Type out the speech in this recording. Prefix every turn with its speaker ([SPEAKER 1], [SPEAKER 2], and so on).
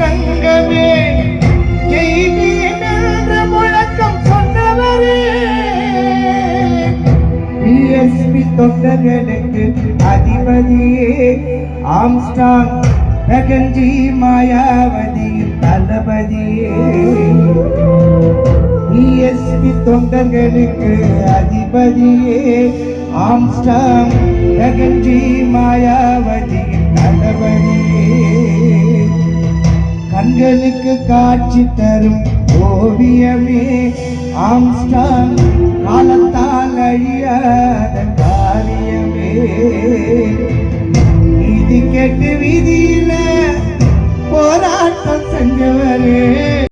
[SPEAKER 1] தங்கமே ஜெயித்தேன் என்ற முழக்கம் சொன்னவரே. பிஎஸ்பி தொண்டர்களுக்கு அதிபதியே ஆம்ஸ்டாங் பிரகஞ்சி மாயாவதியின் தளபதியே. பிஎஸ்பி தொண்டர்களுக்கு அதிபதியே ஆம்ஸ்டாங் பிரகஞ்சி மாயாவதி கண்களுக்கு காட்சி தரும் ஓவியமே ஆம்ஸ்டாங். காலத்தால் அழியாத காரியமே. நீதி கெட்டு வீதியில போராட்டம் செஞ்சவரே.